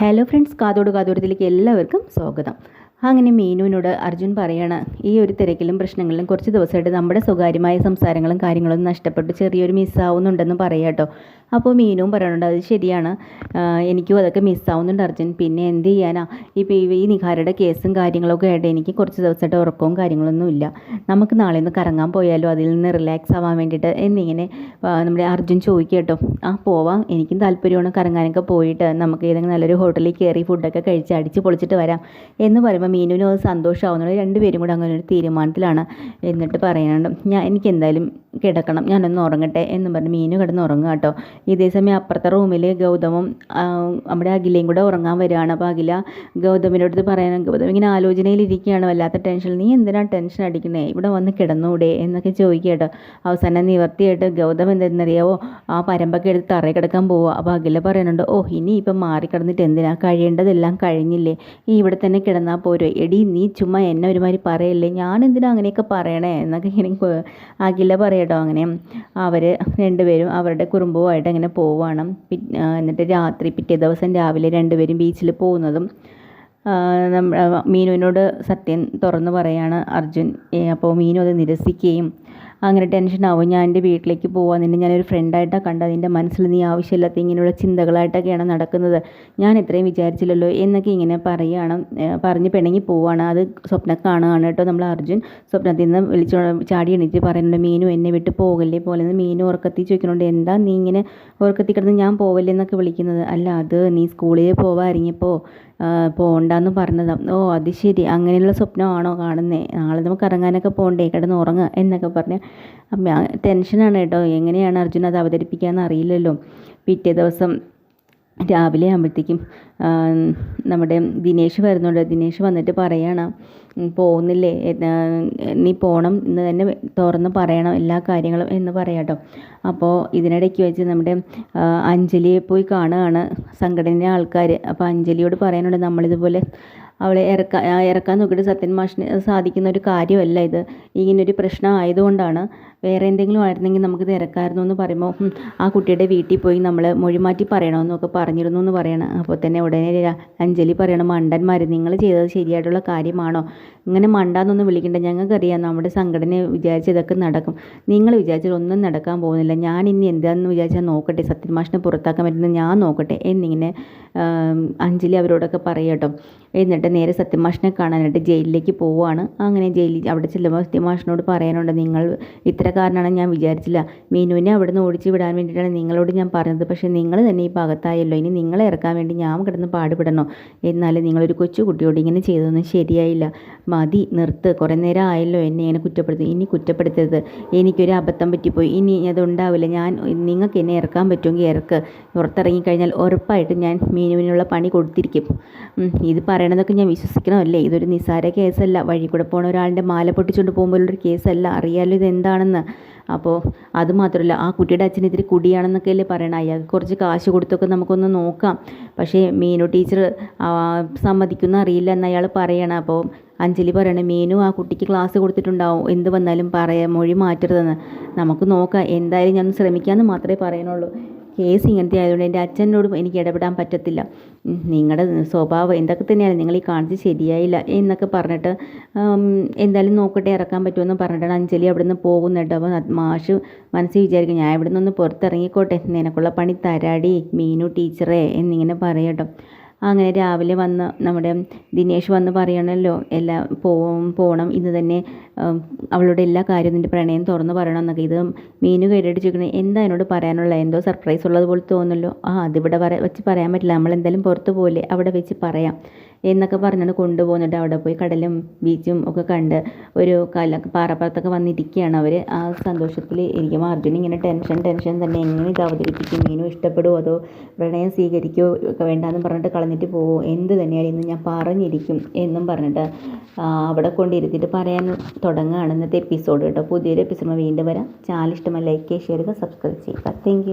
Hello friends കാതോട് കാതോടത്തിലേക്ക് എല്ലാവർക്കും സ്വാഗതം. അങ്ങനെ മീനുവിനോട് അർജുൻ പറയണ ഈ ഒരു തിരക്കിലും പ്രശ്നങ്ങളിലും കുറച്ച് ദിവസമായിട്ട് നമ്മുടെ സ്വകാര്യമായ സംസാരങ്ങളും കാര്യങ്ങളും നഷ്ടപ്പെട്ട് ചെറിയൊരു മിസ്സാവുന്നുണ്ടെന്ന് പറയാം കേട്ടോ അപ്പോൾ മീനും പറയുന്നുണ്ട് അത് ശരിയാണ്. എനിക്കും അതൊക്കെ മിസ്സാവുന്നുണ്ട് അർജുൻ. പിന്നെ എന്ത് ചെയ്യാനാ? ഇപ്പോൾ ഈ നിഖാരയുടെ കേസും കാര്യങ്ങളൊക്കെ ആയിട്ട് എനിക്ക് കുറച്ച് ദിവസമായിട്ട് ഉറക്കവും കാര്യങ്ങളൊന്നും ഇല്ല. നമുക്ക് നാളെ ഒന്ന് കറങ്ങാൻ പോയാലോ? അതിൽ നിന്ന് റിലാക്സ് ആവാൻ വേണ്ടിയിട്ട്. എന്നിങ്ങനെ നമ്മുടെ അർജുൻ ചോദിക്കുക കേട്ടോ. ആ പോവാം. എനിക്കും താല്പര്യമാണ് കറങ്ങാനൊക്കെ പോയിട്ട്. നമുക്ക് ഏതെങ്കിലും നല്ലൊരു ഹോട്ടലിൽ കയറി ഫുഡൊക്കെ കഴിച്ച് അടിച്ച് പൊളിച്ചിട്ട് വരാം. എന്ന് പറയുമ്പോൾ മീനുവിനും അത് സന്തോഷമാവുന്നുള്ളൂ രണ്ടുപേരും കൂടെ അങ്ങനെ ഒരു തീരുമാനത്തിലാണ് എന്നിട്ട് പറയുന്നുണ്ട് ഞാൻ എനിക്ക് എന്തായാലും കിടക്കണം. ഞാനൊന്ന് ഉറങ്ങട്ടെ. എന്ന് പറഞ്ഞ് മീനു കിടന്ന് ഉറങ്ങുക കേട്ടോ. ഇതേ സമയം അപ്പുറത്തെ റൂമിൽ ഗൗതമം നമ്മുടെ അഖിലയും കൂടെ ഉറങ്ങാൻ വരികയാണ്. അപ്പോൾ അഖില ഗൗതമിന്റെ അടുത്ത് പറയാൻ ഗൗതം ഇങ്ങനെ ആലോചനയിലിരിക്കുകയാണ് വല്ലാത്ത ടെൻഷൻ നീ എന്തിനാണ് ടെൻഷൻ അടിക്കണേ ഇവിടെ വന്ന് കിടന്നൂടെ? എന്നൊക്കെ ചോദിക്കുക കേട്ടോ. അവസാനം നിവർത്തിയായിട്ട് ഗൗതം എന്തെന്നറിയാവോ ആ പരമ്പൊക്കെ എടുത്ത് തറയിൽ കിടക്കാൻ പോവുക. അപ്പോൾ അഖില പറയുന്നുണ്ട് ഓ ഇനി ഇപ്പം മാറിക്കിടന്നിട്ട് എന്തിനാ? കഴിയേണ്ടതെല്ലാം കഴിഞ്ഞില്ലേ? ഈ ഇവിടെ തന്നെ കിടന്നാൽ പോരോ. എടി നീ ചുമ്മാ എന്നെ ഒരുമാതിരി പറയല്ലേ? ഞാൻ എന്തിനാ അങ്ങനെയൊക്കെ പറയണേ? എന്നൊക്കെ ഇങ്ങനെ അഖില പറയട്ടോ. അങ്ങനെ അവർ രണ്ടുപേരും അവരുടെ കുറുമ്പുമായിട്ട് അങ്ങനെ പോവുകയാണ് എന്നിട്ട് രാത്രി പിറ്റേ ദിവസം രാവിലെ രണ്ടുപേരും ബീച്ചിൽ പോകുന്നതും മീനുവിനോട് സത്യം തുറന്നു പറയാണ് അർജുൻ. അപ്പോൾ മീനു അത് നിരസിക്കുകയും അങ്ങനെ ടെൻഷനാവും ഞാൻ എന്റെ വീട്ടിലേക്ക് പോവാൻ നിന്നെ ഞാനൊരു ഫ്രണ്ടായിട്ടാണ് കണ്ടത്. നിന്റെ മനസ്സിൽ നീ ആവശ്യമില്ലാത്ത ഇങ്ങനെയുള്ള ചിന്തകളായിട്ടൊക്കെയാണ് നടക്കുന്നത്. ഞാൻ ഇത്രയും വിചാരിച്ചില്ലല്ലോ എന്നൊക്കെ ഇങ്ങനെ പറയുകയാണ് പറഞ്ഞ് പിണങ്ങി പോവാണ്. അത് സ്വപ്നം കാണുകയാണ് കേട്ടോ നമ്മൾ അർജുൻ. സ്വപ്നത്തിൽ നിന്ന് വിളിച്ചോ ചാടി എണീറ്റ് പറയുന്നുണ്ട് മീനു എന്നെ വിട്ട് പോകല്ലേ? പോലെ മീനു ഉറക്കത്തി ചോദിക്കുന്നുണ്ട് എന്താ നീ ഇങ്ങനെ ഉറക്കത്തി കിടന്ന് ഞാൻ പോവല്ലേ? എന്നൊക്കെ വിളിക്കുന്നത്. അല്ല അത് നീ സ്കൂളിൽ പോവാ ഇറങ്ങിയപ്പോൾ പോകണ്ടെന്ന് പറഞ്ഞതാണ് ഓ അത് ശരി. അങ്ങനെയുള്ള സ്വപ്നമാണോ കാണുന്നത് നാളെ നമുക്ക് ഇറങ്ങാനൊക്കെ പോകണ്ടേ കിടന്ന് ഉറങ്ങുക എന്നൊക്കെ പറഞ്ഞ്. ടെൻഷനാണ് കേട്ടോ. എങ്ങനെയാണ് അർജുൻ അത് അവതരിപ്പിക്കാമെന്ന് അറിയില്ലല്ലോ. പിറ്റേ ദിവസം രാവിലെ ആകുമ്പോഴത്തേക്കും നമ്മുടെ ദിനേശ് വരുന്നുണ്ട്. ദിനേശ് വന്നിട്ട് പറയണം പോകുന്നില്ലേ? നീ പോകണം എന്ന് തന്നെ തുറന്ന് പറയണം എല്ലാ കാര്യങ്ങളും എന്ന് പറയാട്ടോ അപ്പോൾ ഇതിനിടയ്ക്ക് വെച്ച് നമ്മുടെ അഞ്ജലിയെ പോയി കാണുകയാണ് സംഘടനയിലെ ആൾക്കാർ അപ്പോൾ അഞ്ജലിയോട് പറയാനുണ്ട് നമ്മളിതുപോലെ അവളെ ഇറക്കാൻ ഇറക്കാൻ നോക്കിയിട്ട് സത്യൻ മാഷിന് സാധിക്കുന്ന ഒരു കാര്യമല്ല ഇത്. ഇങ്ങനൊരു പ്രശ്നം ആയതുകൊണ്ടാണ് വേറെ എന്തെങ്കിലും ആയിരുന്നെങ്കിൽ നമുക്കിത് ഇറക്കായിരുന്നു എന്ന് പറയുമ്പോൾ ആ കുട്ടിയുടെ വീട്ടിൽ പോയി നമ്മൾ മൊഴിമാറ്റി പറയണമെന്നൊക്കെ പറഞ്ഞിരുന്നു എന്ന് പറയണം. അപ്പോൾ തന്നെ ഉടനെ അഞ്ജലി പറയണം മണ്ടന്മാർ നിങ്ങൾ ചെയ്തത് ശരിയായിട്ടുള്ള കാര്യമാണോ? ഇങ്ങനെ മണ്ടാന്നൊന്നും വിളിക്കണ്ട. ഞങ്ങൾക്കറിയാം നമ്മുടെ സംഘടന വിചാരിച്ച ഇതൊക്കെ നടക്കും. നിങ്ങൾ വിചാരിച്ചാൽ ഒന്നും നടക്കാൻ പോകുന്നില്ല. ഞാൻ ഇനി എന്താണെന്ന് വിചാരിച്ചാൽ നോക്കട്ടെ. സത്യൻ മാഷിനെ പുറത്താക്കാൻ പറ്റുന്നത് ഞാൻ നോക്കട്ടെ എന്നിങ്ങനെ അഞ്ജലി അവരോടൊക്കെ പറയട്ടോ എന്നിട്ട് നേരെ സത്യമാഷിനെ കാണാനായിട്ട് ജയിലിലേക്ക് പോവുകയാണ്. അങ്ങനെ ജയിലിൽ അവിടെ ചെല്ലുമ്പോൾ സത്യമാഷിനോട് പറയാനുണ്ട് നിങ്ങൾ ഇത്ര ഇത്തരക്കാരനാണ് ഞാൻ വിചാരിച്ചില്ല. മീനുവിനെ അവിടെ നിന്ന് ഓടിച്ച് വിടാൻ വേണ്ടിയിട്ടാണ് നിങ്ങളോട് ഞാൻ പറഞ്ഞത്. പക്ഷേ നിങ്ങൾ തന്നെ ഈ ഭാഗത്തായല്ലോ. ഇനി നിങ്ങളെ ഇറക്കാൻ വേണ്ടി ഞാൻ കിടന്ന് പാടുപെടണോ? എന്നാലും നിങ്ങളൊരു കൊച്ചു കുട്ടിയോട് ഇങ്ങനെ ചെയ്തതൊന്നും ശരിയായില്ല. മതി നിർത്ത്. കുറേ നേരം ആയല്ലോ എന്നെ ഇങ്ങനെ കുറ്റപ്പെടുത്തി. ഇനി കുറ്റപ്പെടുത്തരുത്. എനിക്കൊരു അബദ്ധം പറ്റിപ്പോയി. ഇനി അതുണ്ടാവില്ല. ഞാൻ നിങ്ങൾക്ക് എന്നെ ഇറക്കാൻ പറ്റുമെങ്കിൽ ഇറക്ക്. പുറത്തിറങ്ങിക്കഴിഞ്ഞാൽ ഉറപ്പായിട്ട് ഞാൻ മീനുവിനുള്ള പണി കൊടുത്തിരിക്കും. ഇത് പറയണതൊക്കെ ഞാൻ വിശ്വസിക്കണമല്ലേ? ഇതൊരു നിസ്സാര കേസല്ല. വഴി കൂടെ പോണ ഒരാളുടെ മാല പൊട്ടിച്ചുകൊണ്ട് പോകുമ്പോഴുള്ളൊരു കേസല്ല. അറിയാലോ ഇത് എന്താണെന്ന് അപ്പോൾ അത് മാത്രമല്ല ആ കുട്ടിയുടെ അച്ഛൻ ഇത്തിരി കുടിയാണെന്നൊക്കെ അല്ലേ പറയണം. അയാൾക്ക് കുറച്ച് കാശ് കൊടുത്തൊക്കെ നമുക്കൊന്ന് നോക്കാം. പക്ഷേ മീനു ടീച്ചർ സമ്മതിക്കുന്ന അറിയില്ല എന്ന് അയാൾ പറയണം. അപ്പോൾ അഞ്ജലി പറയണം മീനു ആ കുട്ടിക്ക് ക്ലാസ് കൊടുത്തിട്ടുണ്ടാവും. എന്ത് വന്നാലും പറയാം. മൊഴി മാറ്റരുതെന്ന്. നമുക്ക് നോക്കാം. എന്തായാലും ഞാൻ ശ്രമിക്കാമെന്ന് മാത്രമേ പറയാനുള്ളൂ കേസ് ഇങ്ങനത്തെ ആയതുകൊണ്ട് എന്റെ അച്ഛനോടും എനിക്ക് ഇടപെടാൻ പറ്റത്തില്ല. നിങ്ങളുടെ സ്വഭാവം എന്തൊക്കെ തന്നെയാണ് നിങ്ങൾ ഈ കാണിച്ച് ശരിയായില്ല എന്നൊക്കെ പറഞ്ഞിട്ട് എന്തായാലും നോക്കട്ടെ ഇറക്കാൻ പറ്റുമെന്ന് പറഞ്ഞിട്ടാണ് അഞ്ജലി അവിടെ നിന്ന് പോകുന്നുണ്ട് അപ്പോൾ മാഷ് മനസ്സിൽ വിചാരിക്കും ഞാൻ ഇവിടെ നിന്ന് പുറത്തിറങ്ങിക്കോട്ടെ. നിനക്കുള്ള പണി തരാടി മീനു ടീച്ചറേ എന്നിങ്ങനെ പറയട്ടോ അങ്ങനെ രാവിലെ വന്ന് നമ്മുടെ ദിനേഷ് വന്ന് പറയണമല്ലോ എല്ലാം എല്ലാ പോകണം ഇന്ന് തന്നെ അവളുടെ എല്ലാ കാര്യവും നിന്റെ പ്രണയം തുറന്ന് പറയണം എന്നൊക്കെ ഇത് മീനു കേട്ടടിച്ചിരിക്കണേ എന്താ എന്നോട് പറയാനുള്ള? എന്തോ സർപ്രൈസ് ഉള്ളത് പോലെ തോന്നുന്നല്ലോ ആ അതിവിടെ പറ വെച്ച് പറയാൻ പറ്റില്ല. നമ്മൾ എന്തായാലും പുറത്ത് പോലെ അവിടെ വെച്ച് പറയാം എന്നൊക്കെ പറഞ്ഞാണ് കൊണ്ടുപോകുന്നുണ്ട്. അവിടെ പോയി കടലും ബീച്ചും ഒക്കെ കണ്ട് ഒരു കല പാറപ്പുറത്തൊക്കെ വന്നിരിക്കുകയാണ് അവർ ആ സന്തോഷത്തിൽ ഇരിക്കും. അർജുൻ ഇങ്ങനെ ടെൻഷൻ ടെൻഷൻ തന്നെ. എങ്ങനെ ഇത് അവതരിപ്പിക്കും? മീനു ഇഷ്ടപ്പെടുമോ അതോ പ്രണയം സ്വീകരിക്കുമോ ഒക്കെ വേണ്ടാന്ന് പറഞ്ഞിട്ട് കളഞ്ഞിട്ട് പോകുമോ എന്ത് തന്നെയാണ് ഇന്ന് ഞാൻ പറഞ്ഞിരിക്കും എന്നും പറഞ്ഞിട്ട് അവിടെ കൊണ്ടിരുത്തിയിട്ട് പറയാൻ തുടങ്ങുകയാണ് ഇന്നത്തെ എപ്പിസോഡ് കേട്ടോ പുതിയൊരു എപ്പിസോഡ് വീണ്ടും വരാം. ചാനൽ ഇഷ്ടമായി ലൈക്ക് ചെയ്യുക സബ്സ്ക്രൈബ് ചെയ്യുക. താങ്ക്